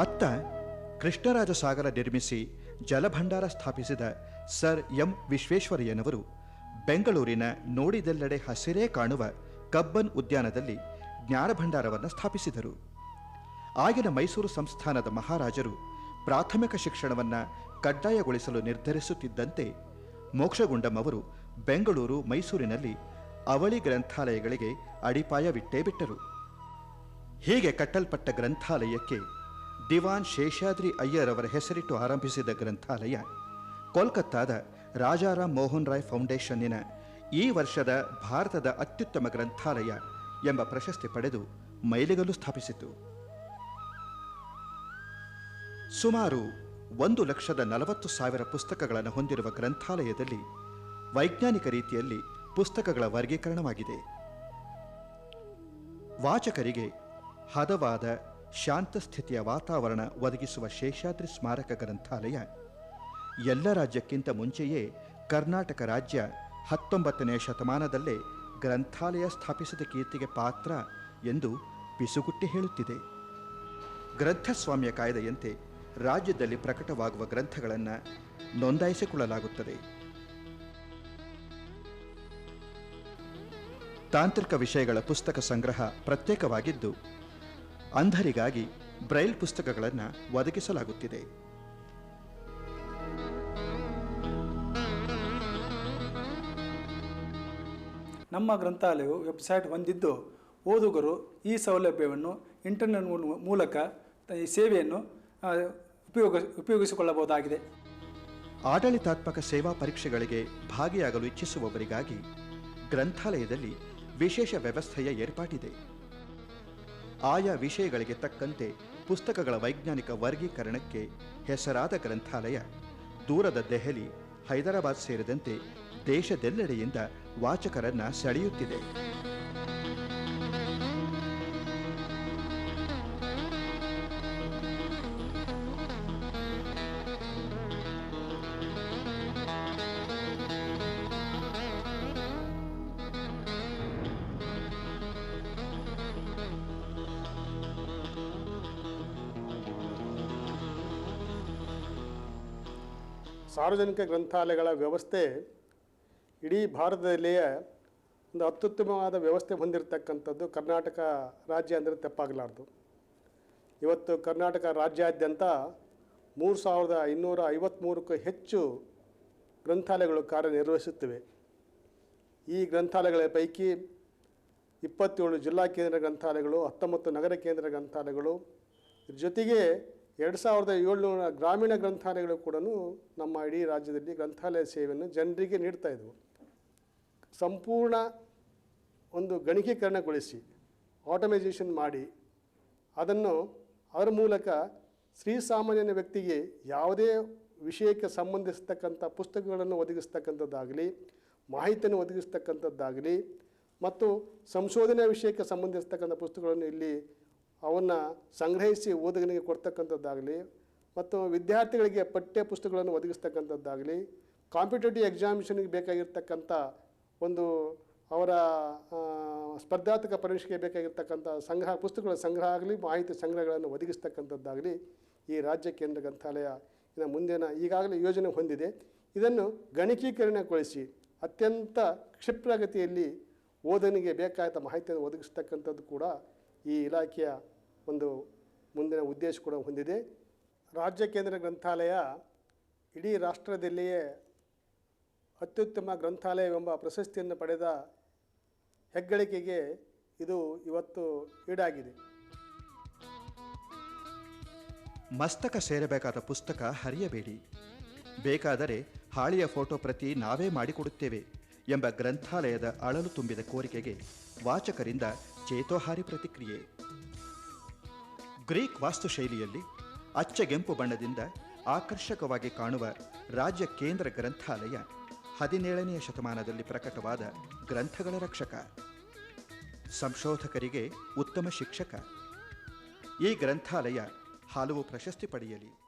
ಅತ್ತ ಕೃಷ್ಣರಾಜ ಸಾಗರ ನಿರ್ಮಿಸಿ ಜಲಭಂಡಾರ ಸ್ಥಾಪಿಸಿದ ಸರ್ ಎಂ ವಿಶ್ವೇಶ್ವರಯ್ಯನವರು ಬೆಂಗಳೂರಿನ ನೋಡಿದೆಲ್ಲೆಡೆ ಹಸಿರೇ ಕಾಣುವ ಕಬ್ಬನ್ ಉದ್ಯಾನದಲ್ಲಿ ಜ್ಞಾನಭಂಡಾರವನ್ನು ಸ್ಥಾಪಿಸಿದರು. ಆಗಿನ ಮೈಸೂರು ಸಂಸ್ಥಾನದ ಮಹಾರಾಜರು ಪ್ರಾಥಮಿಕ ಶಿಕ್ಷಣವನ್ನು ಕಡ್ಡಾಯಗೊಳಿಸಲು ನಿರ್ಧರಿಸುತ್ತಿದ್ದಂತೆ ಮೋಕ್ಷಗುಂಡಂ ಅವರು ಬೆಂಗಳೂರು, ಮೈಸೂರಿನಲ್ಲಿ ಅವಳಿ ಗ್ರಂಥಾಲಯಗಳಿಗೆ ಅಡಿಪಾಯವಿಟ್ಟೇ ಬಿಟ್ಟರು. ಹೀಗೆ ಕಟ್ಟಲ್ಪಟ್ಟ ಗ್ರಂಥಾಲಯಕ್ಕೆ ದಿವಾನ್ ಶೇಷಾದ್ರಿ ಅಯ್ಯರ್ ಅವರ ಹೆಸರಿಟ್ಟು ಆರಂಭಿಸಿದ ಗ್ರಂಥಾಲಯ ಕೋಲ್ಕತ್ತಾದ ರಾಜಾರಾಮ್ ಮೋಹನ್ ರಾಯ್ ಫೌಂಡೇಶನ್ನಿನ ಈ ವರ್ಷದ ಭಾರತದ ಅತ್ಯುತ್ತಮ ಗ್ರಂಥಾಲಯ ಎಂಬ ಪ್ರಶಸ್ತಿ ಪಡೆದು ಮೈಲಿಗಲ್ಲು ಸ್ಥಾಪಿಸಿತು. ಸುಮಾರು ಒಂದು ಲಕ್ಷದ ನಲವತ್ತು ಸಾವಿರ ಪುಸ್ತಕಗಳನ್ನು ಹೊಂದಿರುವ ಗ್ರಂಥಾಲಯದಲ್ಲಿ ವೈಜ್ಞಾನಿಕ ರೀತಿಯಲ್ಲಿ ಪುಸ್ತಕಗಳ ವರ್ಗೀಕರಣವಾಗಿದೆ. ವಾಚಕರಿಗೆ ಹದವಾದ ಶಾಂತ ಸ್ಥಿತಿಯ ವಾತಾವರಣ ಒದಗಿಸುವ ಶೇಷಾದ್ರಿ ಸ್ಮಾರಕ ಗ್ರಂಥಾಲಯ. ಎಲ್ಲ ರಾಜ್ಯಕ್ಕಿಂತ ಮುಂಚೆಯೇ ಕರ್ನಾಟಕ ರಾಜ್ಯ ಹತ್ತೊಂಬತ್ತನೇ ಶತಮಾನದಲ್ಲೇ ಗ್ರಂಥಾಲಯ ಸ್ಥಾಪಿಸಿದ ಕೀರ್ತಿಗೆ ಪಾತ್ರ ಎಂದು ಪಿಸುಗುಟ್ಟಿ ಹೇಳುತ್ತಿದೆ. ಗ್ರಂಥಸ್ವಾಮ್ಯ ಕಾಯ್ದೆಯಂತೆ ರಾಜ್ಯದಲ್ಲಿ ಪ್ರಕಟವಾಗುವ ಗ್ರಂಥಗಳನ್ನು ನೋಂದಾಯಿಸಿಕೊಳ್ಳಲಾಗುತ್ತದೆ. ತಾಂತ್ರಿಕ ವಿಷಯಗಳ ಪುಸ್ತಕ ಸಂಗ್ರಹ ಪ್ರತ್ಯೇಕವಾಗಿದ್ದು ಅಂಧರಿಗಾಗಿ ಬ್ರೈಲ್ ಪುಸ್ತಕಗಳನ್ನು ಒದಗಿಸಲಾಗುತ್ತಿದೆ. ನಮ್ಮ ಗ್ರಂಥಾಲಯವು ವೆಬ್ಸೈಟ್ ಹೊಂದಿದ್ದು ಓದುಗರು ಈ ಸೌಲಭ್ಯವನ್ನು ಇಂಟರ್ನೆಟ್ ಮೂಲಕ ಈ ಸೇವೆಯನ್ನು ಉಪಯೋಗ ಉಪಯೋಗಿಸಿಕೊಳ್ಳಬಹುದಾಗಿದೆ. ಆಡಳಿತಾತ್ಮಕ ಸೇವಾ ಪರೀಕ್ಷೆಗಳಿಗೆ ಭಾಗಿಯಾಗಲು ಇಚ್ಛಿಸುವವರಿಗಾಗಿ ಗ್ರಂಥಾಲಯದಲ್ಲಿ ವಿಶೇಷ ವ್ಯವಸ್ಥೆಯ ಏರ್ಪಾಟಿದೆ. ಆಯಾ ವಿಷಯಗಳಿಗೆ ತಕ್ಕಂತೆ ಪುಸ್ತಕಗಳ ವೈಜ್ಞಾನಿಕ ವರ್ಗೀಕರಣಕ್ಕೆ ಹೆಸರಾದ ಗ್ರಂಥಾಲಯ, ದೂರದ ದೆಹಲಿ, ಹೈದರಾಬಾದ್ ಸೇರಿದಂತೆ ದೇಶದೆಲ್ಲೆಡೆಯಿಂದ ವಾಚಕರನ್ನ ಸೆಳೆಯುತ್ತಿದೆ. ಸಾರ್ವಜನಿಕ ಗ್ರಂಥಾಲಯಗಳ ವ್ಯವಸ್ಥೆ ಇಡೀ ಭಾರತದಲ್ಲಿಯೇ ಒಂದು ಅತ್ಯುತ್ತಮವಾದ ವ್ಯವಸ್ಥೆ ಹೊಂದಿರತಕ್ಕಂಥದ್ದು ಕರ್ನಾಟಕ ರಾಜ್ಯ ಅಂದರೆ ತಪ್ಪಾಗಲಾರ್ದು. ಇವತ್ತು ಕರ್ನಾಟಕ ರಾಜ್ಯಾದ್ಯಂತ ಮೂರು ಸಾವಿರದ ಇನ್ನೂರ ಐವತ್ತ್ಮೂರಕ್ಕೂ ಹೆಚ್ಚು ಗ್ರಂಥಾಲಯಗಳು ಕಾರ್ಯನಿರ್ವಹಿಸುತ್ತಿವೆ. ಈ ಗ್ರಂಥಾಲಯಗಳ ಪೈಕಿ ಇಪ್ಪತ್ತೇಳು ಜಿಲ್ಲಾ ಕೇಂದ್ರ ಗ್ರಂಥಾಲಯಗಳು, ಹತ್ತೊಂಬತ್ತು ನಗರ ಕೇಂದ್ರ ಗ್ರಂಥಾಲಯಗಳು, ಜೊತೆಗೆ ಎರಡು ಸಾವಿರದ ಏಳ್ನೂರ ಗ್ರಾಮೀಣ ಗ್ರಂಥಾಲಯಗಳು ಕೂಡ ನಮ್ಮ ಇಡೀ ರಾಜ್ಯದಲ್ಲಿ ಗ್ರಂಥಾಲಯ ಸೇವೆಯನ್ನು ಜನರಿಗೆ ನೀಡ್ತಾ ಇದ್ವು. ಸಂಪೂರ್ಣ ಒಂದು ಗಣಕೀಕರಣಗೊಳಿಸಿ ಆಟೋಮೈಸೇಷನ್ ಮಾಡಿ, ಅದನ್ನು ಅದರ ಮೂಲಕ ಶ್ರೀಸಾಮಾನ್ಯನ ವ್ಯಕ್ತಿಗೆ ಯಾವುದೇ ವಿಷಯಕ್ಕೆ ಸಂಬಂಧಿಸ್ತಕ್ಕಂಥ ಪುಸ್ತಕಗಳನ್ನು ಒದಗಿಸ್ತಕ್ಕಂಥದ್ದಾಗಲಿ, ಮಾಹಿತಿಯನ್ನು ಒದಗಿಸ್ತಕ್ಕಂಥದ್ದಾಗಲಿ, ಮತ್ತು ಸಂಶೋಧನೆ ವಿಷಯಕ್ಕೆ ಸಂಬಂಧಿಸ್ತಕ್ಕಂಥ ಪುಸ್ತಕಗಳನ್ನು ಇಲ್ಲಿ ಅವನ್ನು ಸಂಗ್ರಹಿಸಿ ಓದುಗನಿಗೆ ಕೊಡ್ತಕ್ಕಂಥದ್ದಾಗಲಿ ಮತ್ತು ವಿದ್ಯಾರ್ಥಿಗಳಿಗೆ ಪಠ್ಯ ಪುಸ್ತಕಗಳನ್ನು ಒದಗಿಸ್ತಕ್ಕಂಥದ್ದಾಗಲಿ, ಕಾಂಪಿಟೇಟಿವ್ ಎಕ್ಸಾಮಿಷನ್ಗೆ ಬೇಕಾಗಿರ್ತಕ್ಕಂಥ ಒಂದು ಅವರ ಸ್ಪರ್ಧಾತ್ಮಕ ಪರೀಕ್ಷೆಗೆ ಬೇಕಾಗಿರ್ತಕ್ಕಂಥ ಸಂಗ್ರಹ, ಪುಸ್ತಕಗಳ ಸಂಗ್ರಹ ಆಗಲಿ, ಮಾಹಿತಿ ಸಂಗ್ರಹಗಳನ್ನು ಒದಗಿಸ್ತಕ್ಕಂಥದ್ದಾಗಲಿ ಈ ರಾಜ್ಯ ಕೇಂದ್ರ ಗ್ರಂಥಾಲಯ ಇನ್ನು ಮುಂದಿನ ಈಗಾಗಲೇ ಯೋಜನೆ ಹೊಂದಿದೆ. ಇದನ್ನು ಗಣಕೀಕರಣಗೊಳಿಸಿ ಅತ್ಯಂತ ಕ್ಷಿಪ್ರಗತಿಯಲ್ಲಿ ಓದನಿಗೆ ಬೇಕಾದ ಮಾಹಿತಿಯನ್ನು ಒದಗಿಸ್ತಕ್ಕಂಥದ್ದು ಕೂಡ ಈ ಇಲಾಖೆಯ ಒಂದು ಮುಂದಿನ ಉದ್ದೇಶ ಕೂಡ ಹೊಂದಿದೆ. ರಾಜ್ಯ ಕೇಂದ್ರ ಗ್ರಂಥಾಲಯ ಇಡೀ ರಾಷ್ಟ್ರದಲ್ಲಿಯೇ ಅತ್ಯುತ್ತಮ ಗ್ರಂಥಾಲಯವೆಂಬ ಪ್ರಶಸ್ತಿಯನ್ನು ಪಡೆದ ಹೆಗ್ಗಳಿಕೆಗೆ ಇದು ಇವತ್ತು ಈಡಾಗಿದೆ. ಮಸ್ತಕ ಸೇರಬೇಕಾದ ಪುಸ್ತಕ ಹರಿಯಬೇಡಿ. ಬೇಕಾದರೆ ಹಾಳಿಯ ಫೋಟೋ ಪ್ರತಿ ನಾವೇ ಮಾಡಿಕೊಡುತ್ತೇವೆ. ಎಂಬ ಗ್ರಂಥಾಲಯದ ಅಳಲು ತುಂಬಿದ ಕೋರಿಕೆಗೆ ವಾಚಕರಿಂದ ಚೇತೋಹಾರಿ ಪ್ರತಿಕ್ರಿಯೆ. ಗ್ರೀಕ್ ವಾಸ್ತುಶೈಲಿಯಲ್ಲಿ ಅಚ್ಚಗೆಂಪು ಬಣ್ಣದಿಂದ ಆಕರ್ಷಕವಾಗಿ ಕಾಣುವ ರಾಜ್ಯ ಕೇಂದ್ರ ಗ್ರಂಥಾಲಯ ಹದಿನೇಳನೆಯ ಶತಮಾನದಲ್ಲಿ ಪ್ರಕಟವಾದ ಗ್ರಂಥಗಳ ರಕ್ಷಕ. ಸಂಶೋಧಕರಿಗೆ ಉತ್ತಮ ಶಿಕ್ಷಕ. ಈ ಗ್ರಂಥಾಲಯ ಹಲವು ಪ್ರಶಸ್ತಿ ಪಡೆಯಲಿ.